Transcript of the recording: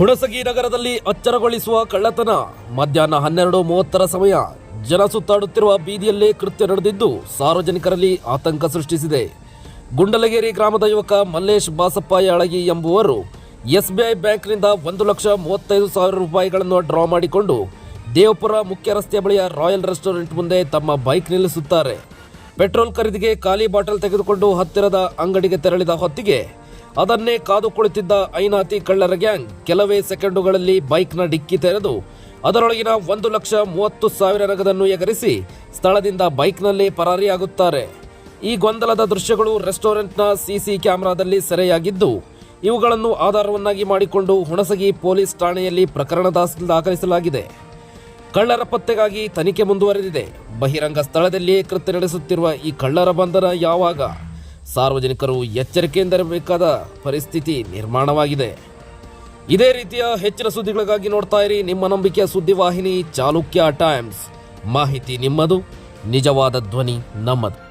ಹುಣಸಗಿ ನಗರದಲ್ಲಿ ಅಚ್ಚರಗೊಳಿಸುವ ಕಳ್ಳತನ. ಮಧ್ಯಾಹ್ನ ಹನ್ನೆರಡು ಮೂವತ್ತರ ಸಮಯ ಜನ ಸುತ್ತಾಡುತ್ತಿರುವ ಬೀದಿಯಲ್ಲೇ ಕೃತ್ಯ ನಡೆದಿದ್ದು ಸಾರ್ವಜನಿಕರಲ್ಲಿ ಆತಂಕ ಸೃಷ್ಟಿಸಿದೆ. ಗುಂಡಲಗೇರಿ ಗ್ರಾಮದ ಯುವಕ ಮಲ್ಲೇಶ್ ಬಾಸಪ್ಪ ಯಾಳಗಿ ಎಂಬುವರು ಎಸ್ಬಿಐ ಬ್ಯಾಂಕ್ನಿಂದ ಒಂದು ಲಕ್ಷ ಮೂವತ್ತೈದು ಸಾವಿರ ರೂಪಾಯಿಗಳನ್ನು ಡ್ರಾ ಮಾಡಿಕೊಂಡು ದೇವಪುರ ಮುಖ್ಯ ರಸ್ತೆಯ ಬಳಿಯ ರಾಯಲ್ ರೆಸ್ಟೋರೆಂಟ್ ಮುಂದೆ ತಮ್ಮ ಬೈಕ್ ನಿಲ್ಲಿಸುತ್ತಾರೆ. ಪೆಟ್ರೋಲ್ ಖರೀದಿಗೆ ಖಾಲಿ ಬಾಟಲ್ ತೆಗೆದುಕೊಂಡು ಹತ್ತಿರದ ಅಂಗಡಿಗೆ ತೆರಳಿದ ಹೊತ್ತಿಗೆ ಅದನ್ನೇ ಕಾದು ಕುಳಿತಿದ್ದ ಐನಾತಿ ಕಳ್ಳರ ಗ್ಯಾಂಗ್ ಕೆಲವೇ ಸೆಕೆಂಡುಗಳಲ್ಲಿ ಬೈಕ್ನ ಡಿಕ್ಕಿ ತೆರೆದು, ಅದರೊಳಗಿನ ಒಂದು ಲಕ್ಷ ಮೂವತ್ತು ಸಾವಿರ ನಗದನ್ನು ಎಗರಿಸಿ ಸ್ಥಳದಿಂದ ಬೈಕ್ನಲ್ಲಿ ಪರಾರಿಯಾಗುತ್ತಾರೆ. ಈ ಗೊಂದಲದ ದೃಶ್ಯಗಳು ರೆಸ್ಟೋರೆಂಟ್ನ ಸಿಸಿ ಕ್ಯಾಮೆರಾದಲ್ಲಿ ಸೆರೆಯಾಗಿದ್ದು, ಇವುಗಳನ್ನು ಆಧಾರವನ್ನಾಗಿ ಮಾಡಿಕೊಂಡು ಹುಣಸಗಿ ಪೊಲೀಸ್ ಠಾಣೆಯಲ್ಲಿ ಪ್ರಕರಣ ದಾಖಲಿಸಲಾಗಿದೆ. ಕಳ್ಳರ ಪತ್ತೆಗಾಗಿ ತನಿಖೆ ಮುಂದುವರೆದಿದೆ. ಬಹಿರಂಗ ಸ್ಥಳದಲ್ಲಿಯೇ ಕೃತ್ಯ ನಡೆಸುತ್ತಿರುವ ಈ ಕಳ್ಳರ ಬಂಧನ ಯಾವಾಗ? ಸಾರ್ವಜನಿಕರು ಎಚ್ಚರಿಕೆಯಿಂದಿರಬೇಕಾದ ಪರಿಸ್ಥಿತಿ ನಿರ್ಮಾಣವಾಗಿದೆ. ಇದೇ ರೀತಿಯ ಹೆಚ್ಚಿನ ಸುದ್ದಿಗಳಿಗಾಗಿ ನೋಡ್ತಾ ಇರಿ ನಿಮ್ಮ ನಂಬಿಕೆಯ ಸುದ್ದಿವಾಹಿನಿ ಚಾಲುಕ್ಯ ಟೈಮ್ಸ್. ಮಾಹಿತಿ ನಿಮ್ಮದು, ನಿಜವಾದ ಧ್ವನಿ ನಮ್ಮದು.